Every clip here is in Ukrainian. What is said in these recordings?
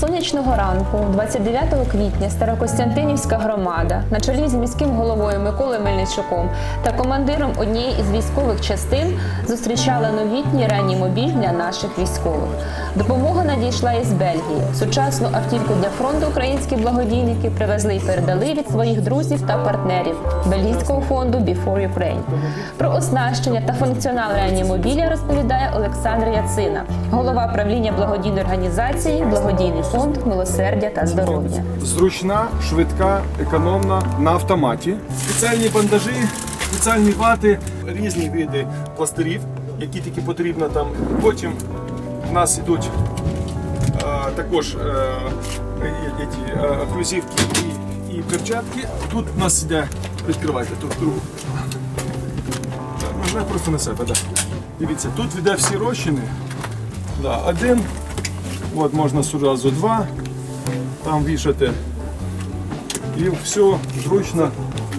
Сонячного ранку, 29 квітня, Старокостянтинівська громада на чолі з міським головою Миколою Мельничуком та командиром однієї із військових частин зустрічала новітній реанімобіль для наших військових. Допомога надійшла із Бельгії. Сучасну автівку для фронту українські благодійники привезли і передали від своїх друзів та партнерів бельгійського фонду Before Ukraine. Про оснащення та функціонал реанімобіля розповідає Олександр Яцина, голова правління благодійної організації Благодійний фонд милосердя та здоров'я. Зручна, швидка, економна на автоматі. Спеціальні бандажі, спеціальні вати, різні види пластирів, які тільки потрібно там. Потім в нас йдуть е, також е, е, е, і, і перчатки. Тут у нас йде, відкривайте тут. Так, Можна просто на себе, так. Дивіться, тут йде всі розчини. Да, один, от можна одразу два, там вішати. І все зручно.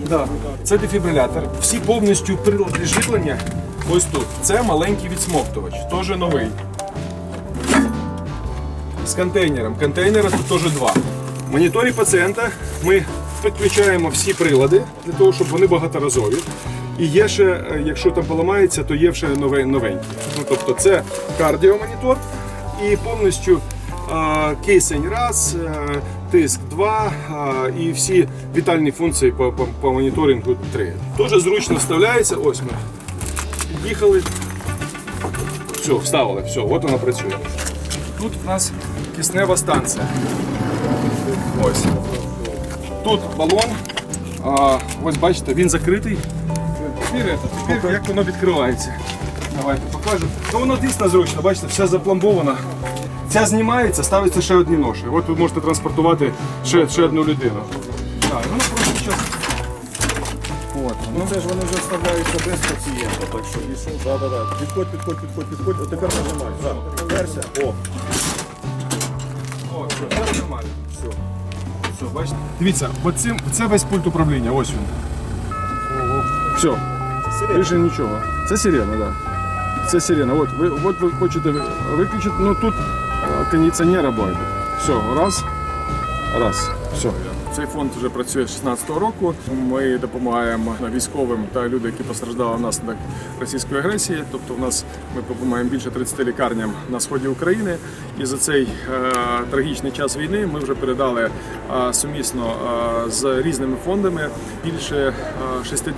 Да. Це дефібрилятор. Всі повністю прилади живлення ось тут. Це маленький відсмоктувач, теж новий. З контейнером. Контейнера тут теж два. В моніторі пацієнта ми підключаємо всі прилади для того, щоб вони багаторазові. І є ще, е, якщо там поламається, то є ще нове- новенькі. Ну, тобто це кардіомонітор і повністю а, кисень раз, е, тиск 2 і всі вітальні функції по, по, по моніторингу 3. Дуже зручно вставляється. Ось ми під'їхали. Все, вставили, все, от вона працює. Тут в нас киснева станція. Ось. Тут балон. Ось бачите, він закритий. Тепер, тепер як воно відкривається. Давайте покажу. Ну воно дійсно зручно, бачите, все запломбовано. Ця знімається, ставиться ще одні ноші. От ви можете транспортувати ще, ще одну людину. Так, ну просто зараз. От. Ну це ж вони вже вставляються без пацієнта, так що пішов, да, да, да. Підходь, підходь, підходь, підходь. От тепер нажимай. Так, перся. О, О, все, все нормально. Все. Все, бачите? Дивіться, от цим, це весь пульт управління, ось він. Все. Більше нічого. Це сирена, так. Да. Це сирена. От ви, от ви хочете виключити, ну тут е, кондиціонер обойде. Все, раз, раз, все. Цей фонд вже працює з 16-го року. Ми допомагаємо військовим та людям, які постраждали внаслідок російської агресії. Тобто, у нас ми допомагаємо більше 30 лікарням на сході України. І за цей е, трагічний час війни ми вже передали е, сумісно е, з різними фондами більше е, 60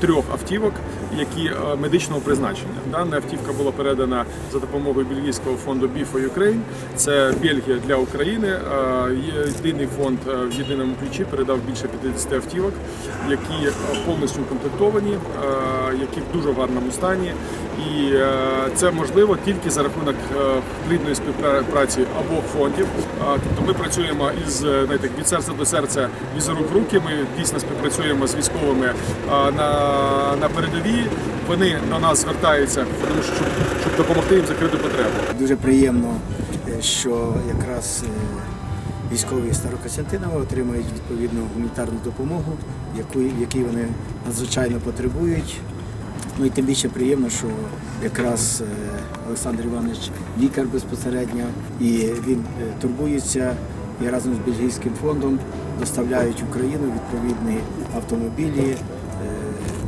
трьох автівок, які е, медичного призначення. Дана автівка була передана за допомогою бельгійського фонду Before Ukraine. Це Бельгія для України. Е, Єдиний фонд е, в єдиному ключі передав більше 50 автівок, які повністю укомплектовані, які в дуже гарному стані. І е, це можливо тільки за рахунок е, плідної співпраці обох фондів. Е, Тобто ми працюємо із знаєте, від серця до серця візорук в руки. Ми дійсно співпрацюємо з військовими на, на передовій. Вони до нас звертаються, тому що щоб, допомогти їм закрити потребу. Дуже приємно, що якраз військові Старокостянтинова отримують відповідну гуманітарну допомогу, яку, якій вони надзвичайно потребують. Ну і тим більше приємно, що якраз е, Олександр Іванович лікар безпосередньо, і він е, турбується і разом з бельгійським фондом доставляють в Україну відповідні автомобілі. Е,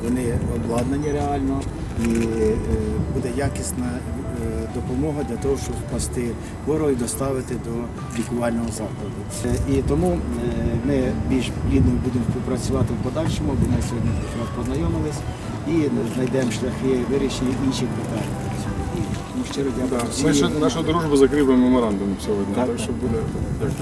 Вони обладнані реально і буде якісна допомога для того, щоб спасти ворога і доставити до лікувального закладу. І тому ми більш плідно будемо співпрацювати в подальшому, бо ми сьогодні познайомились і знайдемо шляхи вирішення інших питань. І щиро дякую. Ми ще нашу дружбу закріпимо меморандум сьогодні. Так, Так, так. що буде. Дякую.